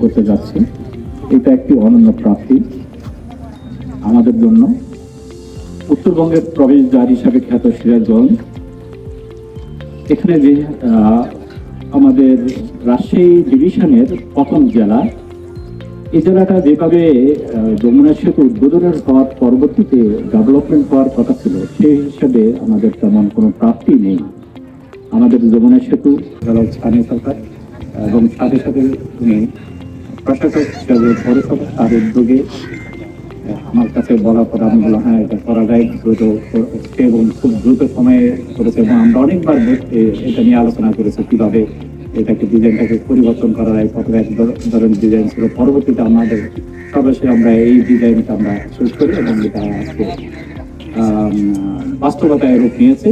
করতে যাচ্ছি। এটা একটি অনন্য প্রাপ্তি। আমাদের জন্য উত্তরবঙ্গের প্রবেশদ্বার হিসাবে খ্যাত সিরাজগঞ্জ এখানে যে আমাদের রাজশাহী ডিভিশনের প্রথম জেলা এই জেলাটা যেভাবে যমুনা সেতু উদ্বোধনের হওয়ার পরবর্তীতে ডেভেলপমেন্ট হওয়ার কথা ছিল, সেই হিসাবে আমাদের তেমন কোনো প্রাপ্তি নেই। আমাদের যমুনা সেতু স্থানীয় সরকার। এবং সাথে সাথে উনি প্রশাসক হিসাবে তার উদ্যোগে আমার কাছে বলা পর আমি বললাম হ্যাঁ এটা করা যায় দ্রুত এবং খুব দ্রুত সময়ে করেছে এবং আমরা অনেকবার এটা নিয়ে আলোচনা করেছি কীভাবে এটাকে ডিজাইনটাকে পরিবর্তন করা যায় প্রথমে এক ধরনের ডিজাইন ছিল। পরবর্তীতে আমাদের সর্বশেষ আমরা এই ডিজাইনটা আমরা শেষ করি এবং এটা আজকে বাস্তবতায় রূপ নিয়েছে।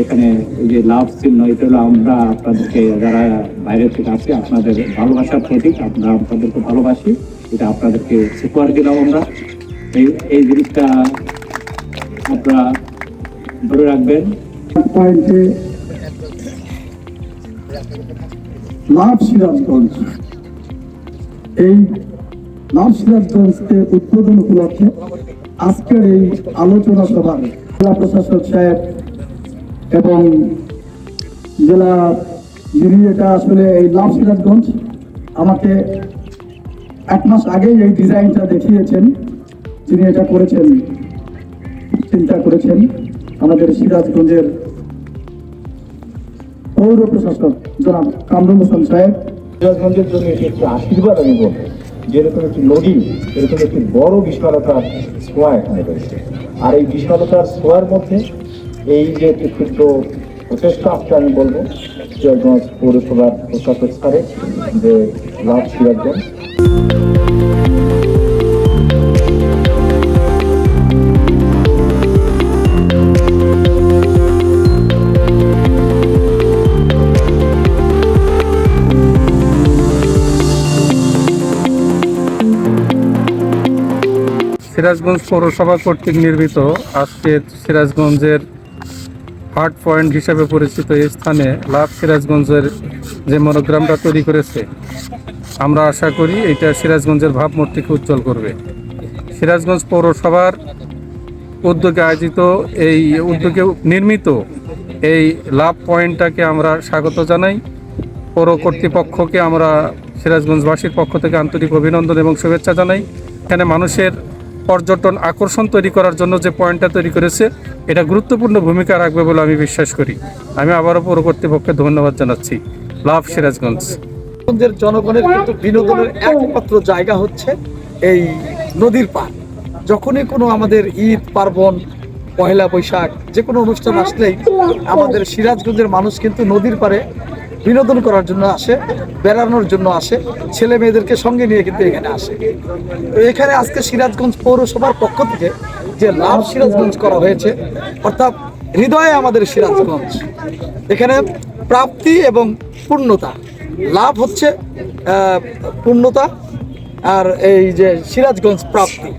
এখানে যে লাভ চিহ্ন, এটা আমরা আপনাদেরকে যারা বাইরে থেকে আসি, আপনাদের ভালোবাসার প্রতীক, আমরা আপনাদেরকে ভালোবাসি। এটা আপনাদেরকে উপহার দিলাম আমরা। এই এই জিনিসটা আপনারা ধরে রাখবেন। এই লাভ সিরাজগঞ্জকে উদ্বোধন উপলক্ষে আজকের এই আলোচনা সভা জেলা প্রশাসক সাহেব এবং জেলা যিনি এটা আসলে এই লাভ সিরাজগঞ্জ, আমাকে এক মাস আগেই এই ডিজাইনটা দেখিয়েছেন, যিনি এটা করেছেন, চিন্তা করেছেন আমাদের সিরাজগঞ্জের পৌর প্রশাসক জনাব কামরুল হোসেন সাহেব। সিরাজগঞ্জের জন্য এটি একটি আশীর্বাদ আমি বলব যেরকম একটি নদী, এরকম একটি বড় বিশালতার ছোঁয়া এখানে রয়েছে। আর এই বিশালতার ছোঁয়ার মধ্যে এই যে একটি ক্ষুদ্র প্রচেষ্টা, আজকে আমি বলব সিরাজগঞ্জ পৌরসভার প্রশাসক স্যারের যে লাভ সিরাজগঞ্জ সিরাজগঞ্জ পৌরসভা কর্তৃক নির্মিত আজকে সিরাজগঞ্জের হার্ট পয়েন্ট হিসাবে পরিচিত এই স্থানে লাভ সিরাজগঞ্জের যে মনোগ্রামটা তৈরি করেছে, আমরা আশা করি এটা সিরাজগঞ্জের ভাবমূর্তিকে উজ্জ্বল করবে। সিরাজগঞ্জ পৌরসভার উদ্যোগে আয়োজিত এই উদ্যোগে নির্মিত এই লাভ পয়েন্টটাকে আমরা স্বাগত জানাই। পৌর কর্তৃপক্ষকে আমরা সিরাজগঞ্জবাসীর পক্ষ থেকে আন্তরিক অভিনন্দন এবং শুভেচ্ছা জানাই। এখানে মানুষের পর্যটন আকর্ষণ তৈরি করার জন্য যে পয়েন্টটা তৈরি করেছে, এটা গুরুত্বপূর্ণ ভূমিকা রাখবে বলে আমি বিশ্বাস করি। আমি আবারও পৌর কর্তৃপক্ষকে ধন্যবাদ জানাচ্ছি। লাভ সিরাজগঞ্জ। জনগণের কিন্তু বিনোদনের একমাত্র জায়গা হচ্ছে এই নদীর পার যখনই কোনো আমাদের ঈদ, পার্বণ, পহেলা বৈশাখ, যে কোনো অনুষ্ঠান আসলেই আমাদের সিরাজগঞ্জের মানুষ কিন্তু নদীর পারে বিনোদন করার জন্য আসে, বেড়ানোর জন্য আসে, ছেলে মেয়েদেরকে সঙ্গে নিয়ে কিন্তু এখানে আসে। তো এখানে আজকে সিরাজগঞ্জ পৌরসভার পক্ষ থেকে যে লাভ সিরাজগঞ্জ করা হয়েছে, অর্থাৎ হৃদয়ে আমাদের সিরাজগঞ্জ, এখানে প্রাপ্তি এবং পূর্ণতা। লাভ হচ্ছে পূর্ণতা আর এই যে সিরাজগঞ্জ প্রাপ্তি।